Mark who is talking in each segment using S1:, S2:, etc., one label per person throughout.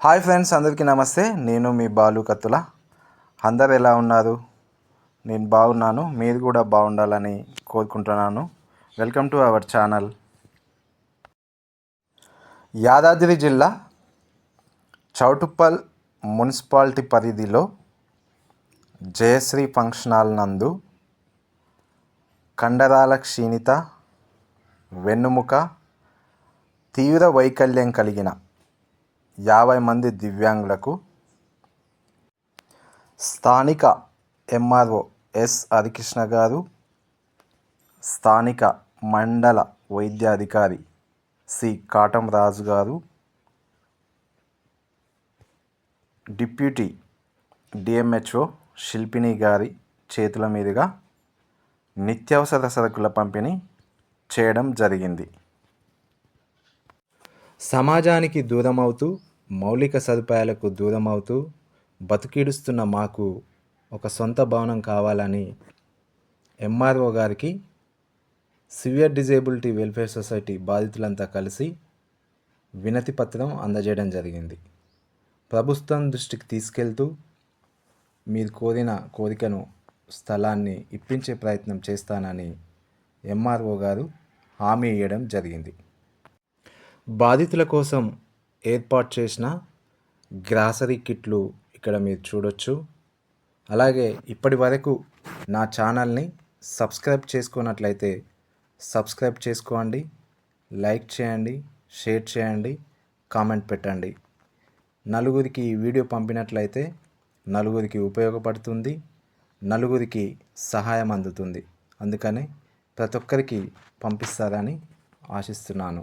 S1: Hi friends అందరికీ నమస్తే. నేను మీ బాలు కత్తుల. అందరు ఎలా ఉన్నారు? నేను బాగున్నాను. మీరు కూడా బాగుండాలని కోరుకుంటున్నాను. Welcome to our channel Yadadri జిల్లా చౌటుప్పల్ మున్సిపాలిటీ పరిధిలో జయశ్రీ ఫంక్షన్ హాల్ నందు కండరాల క్షీణిత వెన్నుముక తీవ్ర వైకల్యం కలిగిన యాభై మంది దివ్యాంగులకు స్థానిక ఎంఆర్ఓ ఎస్ హరికృష్ణ గారు స్థానిక మండల వైద్యాధికారి సి కాటం రాజు గారు డిప్యూటీ డిఎంహెచ్ఓ శిల్పిని గారి చేతుల మీదుగా నిత్యావసర సరుకుల పంపిణీ చేయడం జరిగింది. సమాజానికి దూరమవుతూ మౌలిక సదుపాయాలకు దూరమవుతూ బతికిడుస్తున్న మాకు ఒక సొంత భవనం కావాలని ఎంఆర్ఓ గారికి సివియర్ డిజేబిలిటీ వెల్ఫేర్ సొసైటీ బాధితులంతా కలిసి వినతి పత్రం అందజేయడం జరిగింది. ప్రభుత్వం దృష్టికి తీసుకెళ్తూ మీరు కోరిన కోరికను స్థలాన్ని ఇప్పించే ప్రయత్నం చేస్తానని ఎంఆర్ఓ గారు హామీ ఇవ్వడం జరిగింది. బాధితుల కోసం ఏర్పాటు చేసిన గ్రాసరీ కిట్లు ఇక్కడ మీరు చూడొచ్చు. అలాగే ఇప్పటి వరకు నా ఛానల్ని సబ్స్క్రైబ్ చేసుకున్నట్లయితే సబ్స్క్రైబ్ చేసుకోండి లైక్ చేయండి షేర్ చేయండి కామెంట్ పెట్టండి. నలుగురికి ఈ వీడియో పంపినట్లయితే నలుగురికి ఉపయోగపడుతుంది నలుగురికి సహాయం అందుతుంది. అందుకని ప్రతి ఒక్కరికి పంపిస్తారని ఆశిస్తున్నాను.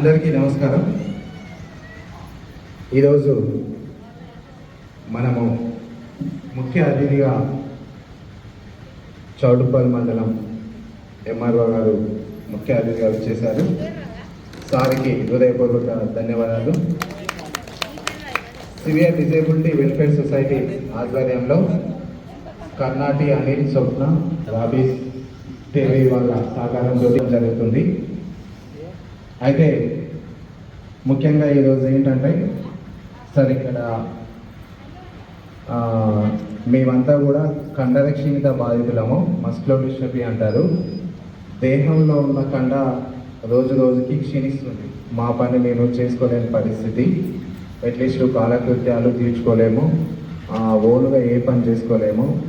S2: అందరికీ నమస్కారం. ఈరోజు మనము ముఖ్య అతిథిగా చౌటుపల్లి మండలం ఎంఆర్ఓ గారు ముఖ్య అతిథిగా వచ్చేశారు. సార్కి హృదయపూర్వక ధన్యవాదాలు. సివియర్ డిజేబిలిటీ వెల్ఫేర్ సొసైటీ ఆధ్వర్యంలో కర్ణాటి అనిల్ స్వప్న రాబీస్ టీవీ వాళ్ళ సహకారంతో జరుగుతుంది. అయితే ముఖ్యంగా ఈరోజు ఏంటంటే సార్ ఇక్కడ మేమంతా కూడా కండరక్షీణిత బాధితులము మస్క్లో డిస్ట్రఫీ అంటారు. దేహంలో ఉన్న కండ రోజు రోజుకి క్షీణిస్తుంది. మా పని మేము చేసుకోలేని పరిస్థితి. అట్లీస్ట్ కాలకృత్యాలు తీర్చుకోలేము. ఆ, ఓన్గా ఏ పని చేసుకోలేము.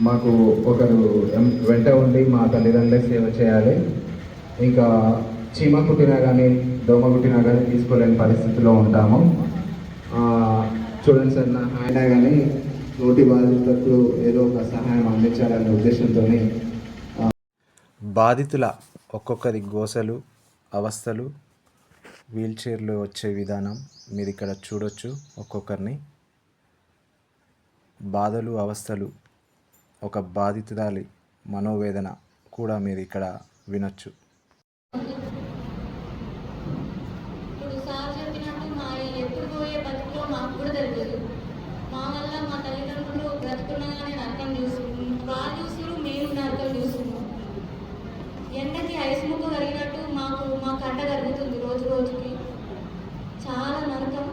S2: మాకు ఒకరు వెంట ఉండి మా తల్లిదండ్రులే సేవ చేయాలి. ఇంకా చీమ కుట్టినా కానీ దోమ కుట్టినా కానీ తీసుకోలేని పరిస్థితిలో ఉంటాము. చూడండి సార్ నా ఆయన కానీ నోటి బాధితులకు ఏదో ఒక సహాయం అందించాలనే ఉద్దేశంతో
S1: బాధితుల ఒక్కొక్కరి గోసలు అవస్థలు వీల్చైర్లో వచ్చే విధానం మీరు ఇక్కడ చూడొచ్చు ఒక్కొక్కరిని. బాధలు అవస్థలు ఒక బాధితురాలి మనోవేదన కూడా మీరు ఇక్కడ వినొచ్చు
S3: ఇప్పుడు సార్ చెప్పినట్టు మా ఈ ఎప్పుడు పోయే బతుకులో మాకు కూడా తెలియదు మా వల్ల మా తల్లిదండ్రులు బ్రతుకున్నాగానే నరకం చూస్తున్నాం వాళ్ళు చూస్తున్నారు మేము నరకం చూస్తున్నాం ఎండకి ఐస్ ముక్క కరిగినట్టు మాకు మా కంట కరుగుతుంది రోజు రోజుకి చాలా నరకం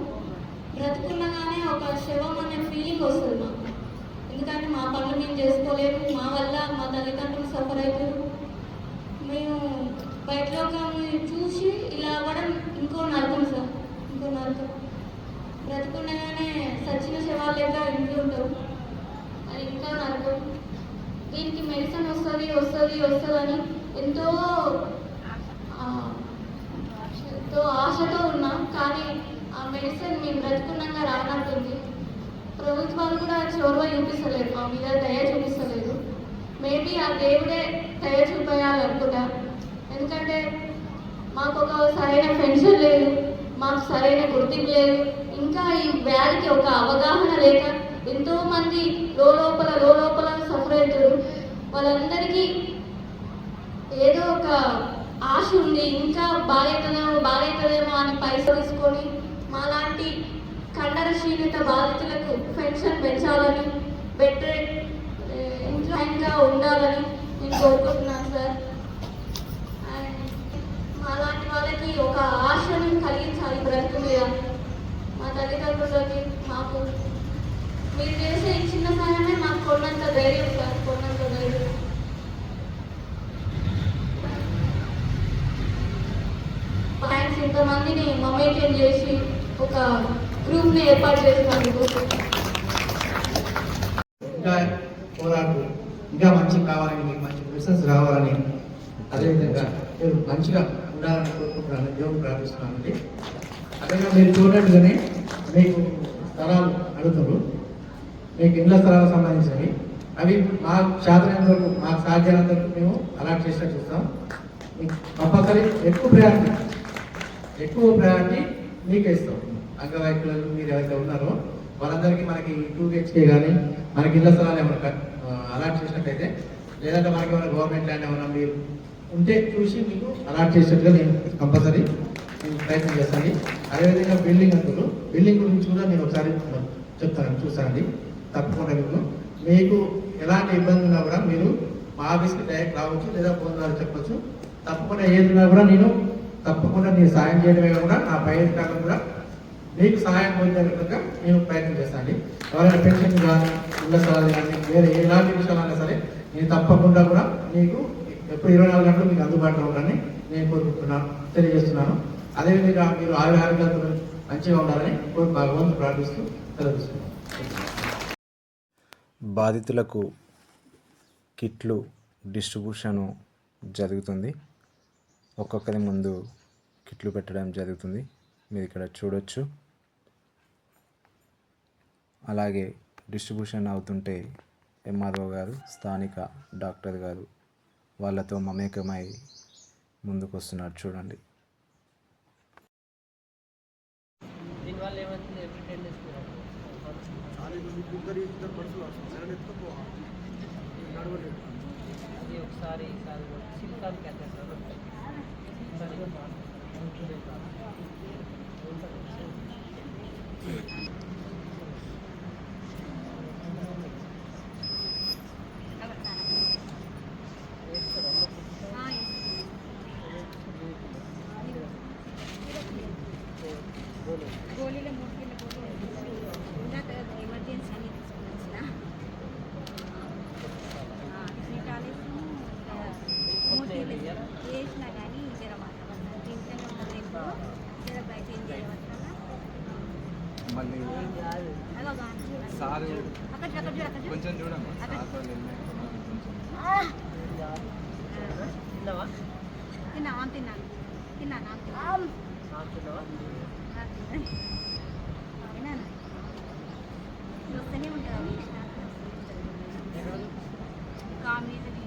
S3: బ్రతుకున్నగానే ఒక శవం అనే ఫీలింగ్ వస్తుంది మాకు ఎందుకంటే మా పనులు మేము చేసుకోలేము మా వల్ల మా తల్లిదండ్రులు సఫర్ అవుతారు మేము బయట లోకాన్ని చూసి ఇలా అవ్వడం ఇంకో నరకం సార్ ఇంకో నరకం. బ్రతుకుండగానే సచిన శవాలు లేక ఇంట్లో ఉంటాం అది ఇంకా నరకం. దీనికి మెడిసిన్ వస్తుంది వస్తుంది వస్తుందని ఎంతో ఎంతో ఆశతో ఉన్నాం కానీ ఆ మెడిసిన్ మేము బ్రతుకున్నాక రానట్టుంది. ప్రభుత్వాలు కూడా చొరవ చూపిస్తలేదు మా మీద దయ చూపిస్తలేదు. మేబీ ఆ దేవుడే దయ చూపేయాలనుకుంటా ఎందుకంటే మాకు ఒక సరైన పెన్షన్ లేదు మాకు సరైన గుర్తింపు లేదు. ఇంకా ఈ వ్యాధికి ఒక అవగాహన లేక ఎంతో మంది లోపల లోపల సఫర్ అవుతారు వాళ్ళందరికీ ఏదో ఒక ఆశ ఉంది. ఇంకా బాగైతుందేమో బాగైతుందేమో అని పైసలు తీసుకొని మాలాంటి కండర క్షీణిత బాధితులకు పెన్షన్ పెంచాలని బెటర్ ఇంట్లో ఇంకా ఉండాలని నేను కోరుకుంటున్నాను సార్. అలాంటి వాళ్ళకి ఒక ఆశని కలిగించాలి బ్రతుకు మీద. మా తల్లిదండ్రులకి మాకు మీరు చేసే ఈ చిన్న సాయమే మాకు కొన్నంత ధైర్యం సార్ కొన్నంత ధైర్యం. థ్యాంక్స్ ఇంతమందిని మమేటియం చేసి ఒక గ్రూప్ని ఏర్పాటు చేసినందుకు.
S4: ఇంకా పోరాడు ఇంకా మంచి కావాలని మంచి బిజినెస్ రావాలని అదేవిధంగా మీరు మంచిగా ఉండాలని కోరుకుంటున్నాను దేవుడు ప్రార్థిస్తున్నానండి అదేగా మీరు చూడట్టుగానే మీకు స్థలాలు అడుగుతున్నారు మీకు ఇళ్ళ స్థలాలు సంబంధించినవి. అవి మా శాతం వరకు మాకు సాధ్యమైనంత వరకు మేము అలాట్ చేసినట్టు చూస్తాం. మీకు కంపల్సరీ ఎక్కువ ప్రయారిటీ ఎక్కువ ప్రయారిటీ మీకే ఇస్తాం. అంగవైకల్యులు మీరు ఎవరైతే ఉన్నారో వాళ్ళందరికీ మనకి టూ హెచ్కే కానీ మనకి ఇళ్ళ స్థలాలు ఏమైనా అలాట్ చేసినట్టయితే లేదంటే మనకి ఏమైనా గవర్నమెంట్ ల్యాండ్ ఏమైనా మీరు ఉంటే చూసి మీకు అలాట్ చేసేట్టుగా నేను కంపల్సరీ నేను ప్రయత్నం చేస్తాను. అదేవిధంగా బిల్డింగ్ అందులో బిల్డింగ్ గురించి కూడా నేను ఒకసారి చెప్తాను. చూస్తానండి. తప్పకుండా మీకు మీకు ఎలాంటి ఇబ్బంది ఉన్నా కూడా మీరు మా ఆఫీస్కి డైరెక్ట్ రావచ్చు లేదా ఫోన్ ద్వారా చెప్పచ్చు. తప్పకుండా ఏది ఉన్నా కూడా నేను తప్పకుండా నేను సాయం చేయడమే కాకుండా నా పై అధికారులు కూడా మీకు సహాయం పొందే విధంగా నేను ప్రయత్నం చేస్తాను ఎవరైనా పెన్షన్ కానీ ఇళ్ళ స్థలాలు కానీ వేరే ఎలాంటి విషయాలైనా సరే నేను తప్పకుండా కూడా మీకు ఎప్పుడు ఇరవై నాలుగు గంటలు మీకు అందుబాటులో ఉండాలని నేను కోరుకుంటున్నాను తెలియజేస్తున్నాను. అదేవిధంగా మీరు ఆయుర ఆరోగ్యాలతో మంచిగా ఉండాలని కోరి భగవంతుడు ప్రార్థిస్తూ తెలియజేస్తున్నాను
S1: బాధితులకు కిట్లు డిస్ట్రిబ్యూషను జరుగుతుంది. ఒక్కొక్కరి ముందు కిట్లు పెట్టడం జరుగుతుంది. మీరు ఇక్కడ చూడొచ్చు. అలాగే డిస్ట్రిబ్యూషన్ అవుతుంటే ఎంఆర్ఓ గారు స్థానిక డాక్టర్ గారు వాళ్ళతో మమేకమై ముందుకు వస్తున్నారు చూడండి
S5: టెన్ ఒకసారి ఒకసారి
S6: సారు కొంచెం చూడమ్మా.
S5: తిన్నావా?
S7: తిన్నాను. తిన్నాను తిన్నాను. ఉంటుంది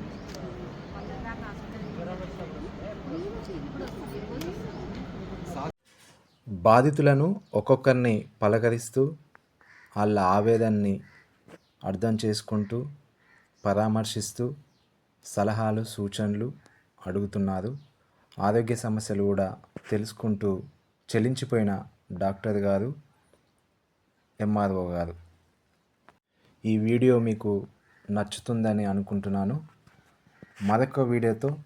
S1: బాధితులను ఒక్కొక్కరిని పలకరిస్తూ వాళ్ళ ఆవేదనని అర్థం చేసుకుంటూ పరామర్శిస్తూ సలహాలు సూచనలు అడుగుతున్నారు. ఆరోగ్య సమస్యలు కూడా తెలుసుకుంటూ చెలించిపోయిన డాక్టర్ గారు ఎంఆర్ఓ గారు. ఈ వీడియో మీకు నచ్చుతుందని అనుకుంటున్నాను. మరొక వీడియోతో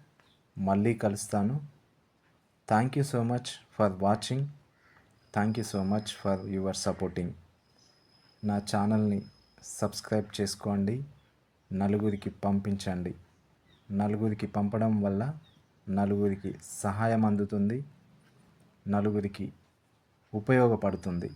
S1: మళ్ళీ కలుస్తాను. Thank you so much for watching thank you so much for your supporting నా ఛానల్ని సబ్స్క్రైబ్ చేసుకోండి నలుగురికి పంపించండి. నలుగురికి పంపడం వల్ల నలుగురికి సహాయం అందుతుంది నలుగురికి ఉపయోగపడుతుంది.